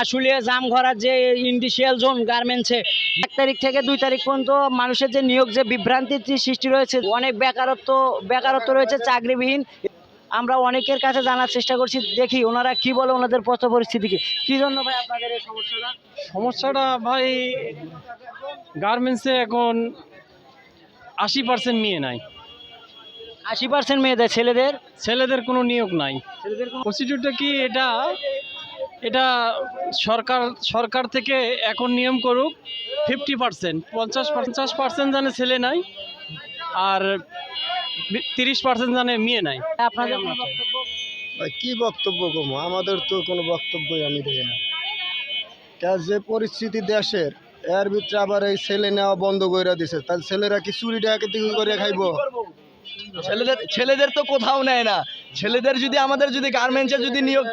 আশুলিয়া জামঘরার যে industrial zone গার্মেন্টসে এক তারিখ থেকে দুই তারিখ পর্যন্ত মানুষের যে নিয়োগ যে বিভ্রান্তির সৃষ্টি রয়েছে অনেক বেকারত্ব বেকারত্ব রয়েছে চাকরিবিহীন। আমরা অনেকের কাছে জানার চেষ্টা করছি দেখি ওনারা কি বলে ওনাদের পথ পরিস্থিতিকে কি। জন্য ভাই আপনাদের এই সমস্যাটা? সমস্যাটা ভাই গার্মেন্টসে এখন আশি পার্সেন্ট মেয়ে নাই। আশি পার্সেন্ট মেয়েদের ছেলেদের? ছেলেদের কোনো নিয়োগ নাই। ছেলেদের কি এটা এটা সরকার সরকার থেকে এখন নিয়ম করুক ফিফটি পার্সেন্ট পঞ্চাশ পঞ্চাশ পার্সেন্ট জানে ছেলে নাই আর তিরিশ পার্সেন্ট জানে মেয়ে নাই। আপনাদের? কি বক্তব্য কম? আমাদের তো কোনো বক্তব্যই আমি দেই না। তা যে পরিস্থিতি দেশের এর ভিতরে আবার এই ছেলে নেওয়া বন্ধ করে দিছে। তাহলে ছেলেরা কি চুরি ডাকাতি করে খাইবো? ছেলেদের ছেলেদের তো কোথাও নেয় না। ছেলেদের যদি আমাদের যদি গার্মেন্টসে যদি নিয়োগ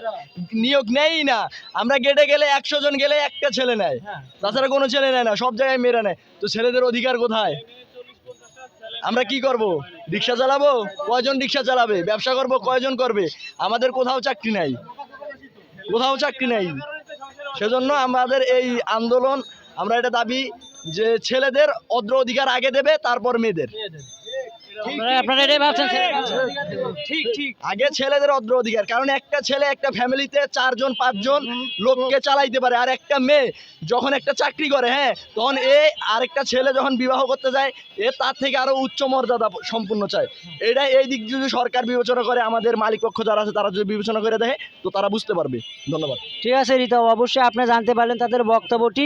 নিয়োগ নেয়ই না আমরা গেটে গেলে একশো জন গেলে একটা ছেলে নেয়। তাছাড়া কোনো ছেলে নেয় না সব জায়গায় মেয়েরা নেয়। তো ছেলেদের অধিকার কোথায়? আমরা কি করব? রিক্সা চালাবো? কয়জন রিক্সা চালাবে? ব্যবসা করব? কয়জন করবে? আমাদের কোথাও চাকরি নাই। কোথাও চাকরি নাই। সেজন্য আমাদের এই আন্দোলন আমরা এটা দাবি যে ছেলেদের অদ্র অধিকার আগে দেবে তারপর মেয়েদের। আপনারা এটাই ভাবছেন ঠিক ঠিক আগে ছেলেদের অদ্র অধিকার কারণ একটা ছেলে একটা ফ্যামিলিতে চারজন পাঁচজন লোককে চালাইতে পারে আর একটা মেয়ে যখন একটা চাকরি করে হ্যাঁ তখন এ আরেকটা ছেলে যখন বিবাহ করতে যায় এ তার থেকে আরও উচ্চ মর্যাদা সম্পূর্ণ চায়। এটা এই দিক যদি সরকার বিবেচনা করে আমাদের মালিক পক্ষ যারা আছে তারা যদি বিবেচনা করে দেখে তো তারা বুঝতে পারবে। ধন্যবাদ। ঠিক আছে রিতা অবশ্যই আপনি জানতে পারলেন তাদের বক্তব্যটি।